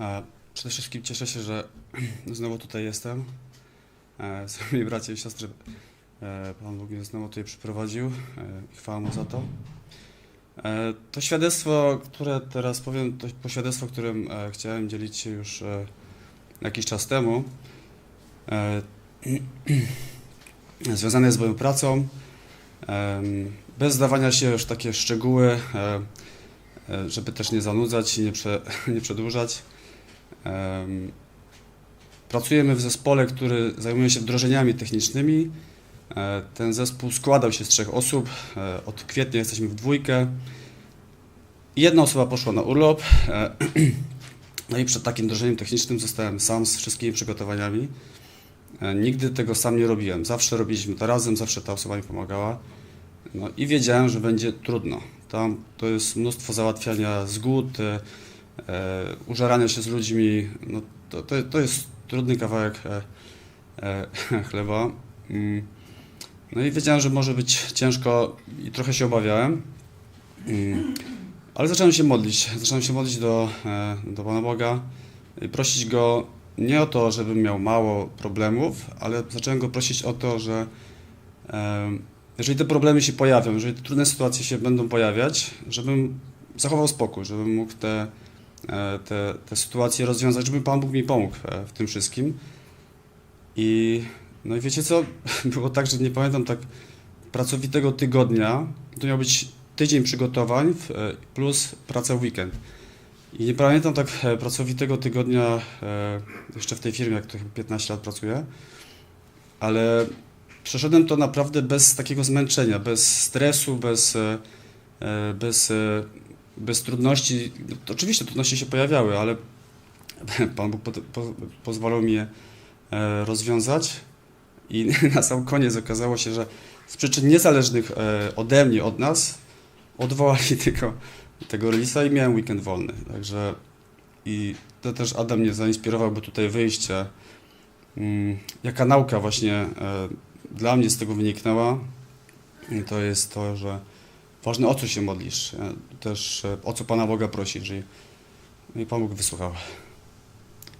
E, Przede wszystkim cieszę się, że znowu tutaj jestem. E, Z moimi bracia i siostry e, Pan Bóg mnie znowu tutaj przyprowadził chwała Mu za to. To świadectwo, które teraz powiem, to poświadectwo, którym chciałem dzielić się już jakiś czas temu, związane jest z moją pracą. Bez zdawania się już takie szczegóły, żeby też nie zanudzać i nie, prze, nie przedłużać. Em, Pracujemy w zespole, który zajmuje się wdrożeniami technicznymi. E, Ten zespół składał się z trzech osób. E, Od kwietnia jesteśmy w dwójkę. Jedna osoba poszła na urlop. e, No i przed takim wdrożeniem technicznym zostałem sam z wszystkimi przygotowaniami. Nigdy tego sam nie robiłem. Zawsze robiliśmy to razem, zawsze ta osoba mi pomagała. No i wiedziałem, że będzie trudno. Tam to jest mnóstwo załatwiania zgód, e, e, użerania się z ludźmi. No, to, to, to jest trudny kawałek e, e, chleba. Mm. No i wiedziałem, że może być ciężko i trochę się obawiałem. Mm. Ale zacząłem się modlić. Zacząłem się modlić do, do Pana Boga i prosić Go nie o to, żebym miał mało problemów, ale zacząłem Go prosić o to, że jeżeli te problemy się pojawią, jeżeli te trudne sytuacje się będą pojawiać, żebym zachował spokój, żebym mógł te, te, te sytuacje rozwiązać, żeby Pan Bóg mi pomógł e, w tym wszystkim. I no i wiecie co? Było tak, że nie pamiętam tak pracowitego tygodnia. To miał być tydzień przygotowań e, plus praca weekend. I nie pamiętam tak e, pracowitego tygodnia e, jeszcze w tej firmie, jak to chyba 15 lat pracuję, ale przeszedłem to naprawdę bez takiego zmęczenia, bez stresu, bez, e, e, bez, e, bez trudności. No, to oczywiście trudności się pojawiały, ale Pan Bóg po, po, pozwalał mi je e, rozwiązać i na sam koniec okazało się, że z przyczyn niezależnych e, ode mnie, od nas, odwołali tego, tego release'a i miałem weekend wolny. Także i to też Adam mnie zainspirował, by tutaj wyjść. e, mm, Jaka nauka właśnie e, dla mnie z tego wyniknęła, to jest to, że ważne o co się modlisz, też e, o co Pana Boga prosisz i, i Pan Bóg wysłuchał.